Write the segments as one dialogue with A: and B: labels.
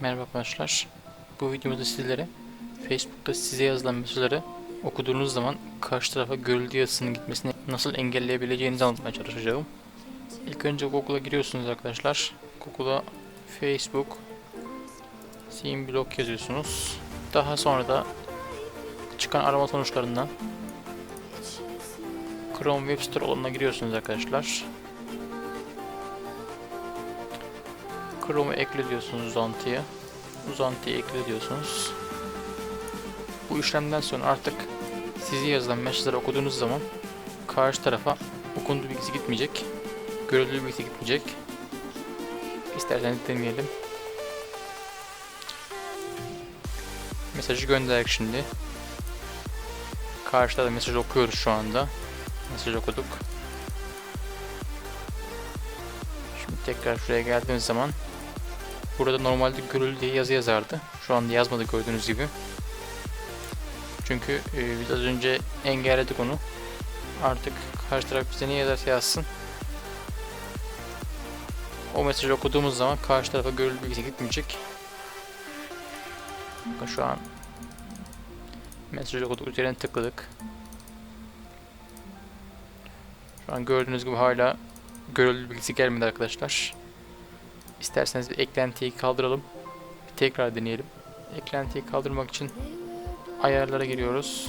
A: Merhaba arkadaşlar. Bu videomuzda sizlere Facebook'ta size yazılan mesajları okuduğunuz zaman karşı tarafa görüldüğü yazısının gitmesini nasıl engelleyebileceğinizi anlatmaya çalışacağım. İlk önce Google'a giriyorsunuz arkadaşlar. Google'a Facebook Sim Blog yazıyorsunuz. Daha sonra da çıkan arama sonuçlarından Chrome Web Store alanına giriyorsunuz arkadaşlar. Chrome'u ekle diyorsunuz uzantıya. Uzantıyı ekle diyorsunuz. Bu işlemden sonra artık sizi yazılan mesajları okuduğunuz zaman karşı tarafa okunduğu bilgisi gitmeyecek. Görüldüğü bilgisi gitmeyecek. İsterseniz deneyelim. Mesajı gönderdik şimdi. Karşıda da mesaj okuyoruz şu anda. Mesaj okuduk. Şimdi tekrar şuraya geldiğimiz zaman Burada normalde görüldü diye yazı yazardı. Şu anda yazmadı gördüğünüz gibi. Çünkü e, biz az önce engelledik onu. Artık karşı taraf bize ne yazarsa yazsın. O mesajı okuduğumuz zaman karşı tarafa görüldü bilgisi gitmeyecek. Bakın şu an mesajı okuduk üzerine tıkladık. Şu an gördüğünüz gibi hala görüldü bilgisi gelmedi arkadaşlar. İsterseniz bir eklentiyi kaldıralım. Bir tekrar deneyelim. Eklentiyi kaldırmak için ayarlara giriyoruz.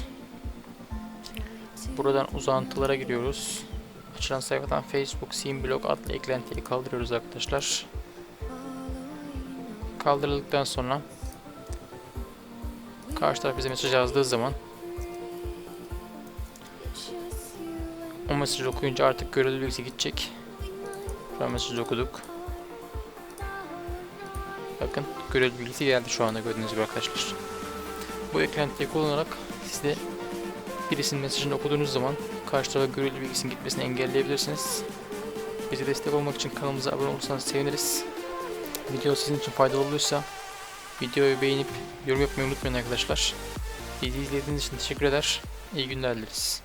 A: Buradan uzantılara giriyoruz. Açılan sayfadan Facebook Sim Blog adlı eklentiyi kaldırıyoruz arkadaşlar. Kaldırıldıktan sonra karşı taraf bize mesaj yazdığı zaman o mesajı okuyunca artık bilgisi gidecek. Şu an mesajı okuduk. Bakın görüldü bilgisi geldi şu anda gördüğünüz gibi arkadaşlar. Bu eklentiyi kullanarak siz de birisinin mesajını okuduğunuz zaman karşı tarafa görüldü bilgisinin gitmesini engelleyebilirsiniz. Bize destek olmak için kanalımıza abone olursanız seviniriz. Video sizin için faydalı olursa videoyu beğenip yorum yapmayı unutmayın arkadaşlar. Bizi izlediğiniz için teşekkür eder. İyi günler dileriz.